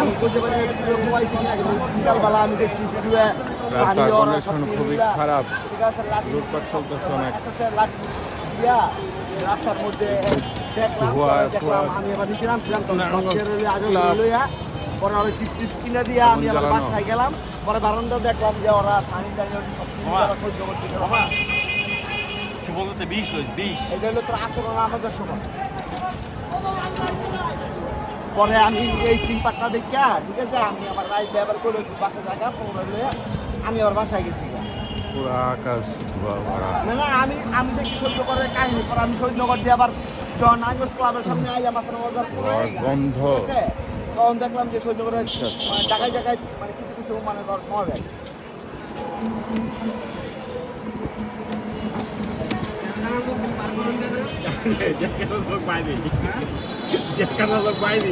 আমি খুবই খারাপ। লুটপাট চলতেছে অনেক। রাস্তার আগে পরে আমি চিপসিপ কিনে দিয়ে আমি আবার বাসায় গেলাম পরে বারান্দা দেখলাম ওরা সানি দাঁড়িয়ে বিষ বিষ। এটা হলো তোর আসলে আমাদের সময় পরে আমি এই সিম্পারটা দেখা ঠিক আছে আমি আমার রাইড ব্যবহার করে বাসা জায়গা পৌঁছে আমি আবার বাসায় গেছি। পুরো আকাশ না না আমি আমি দেখি সহ্য করে কাহিনী পর আমি সৈন্যগর দিয়ে আবার জন আইনস ক্লাবের সামনে আইলাম মজার করে আর গন্ধ। তখন দেখলাম যে সৈন্যগরের মানে জায়গায় জায়গায় মানে কিছু কিছু মানে ধর সমাবেশ যেখানে লোক বাইরে যেখানে লোক বাইরে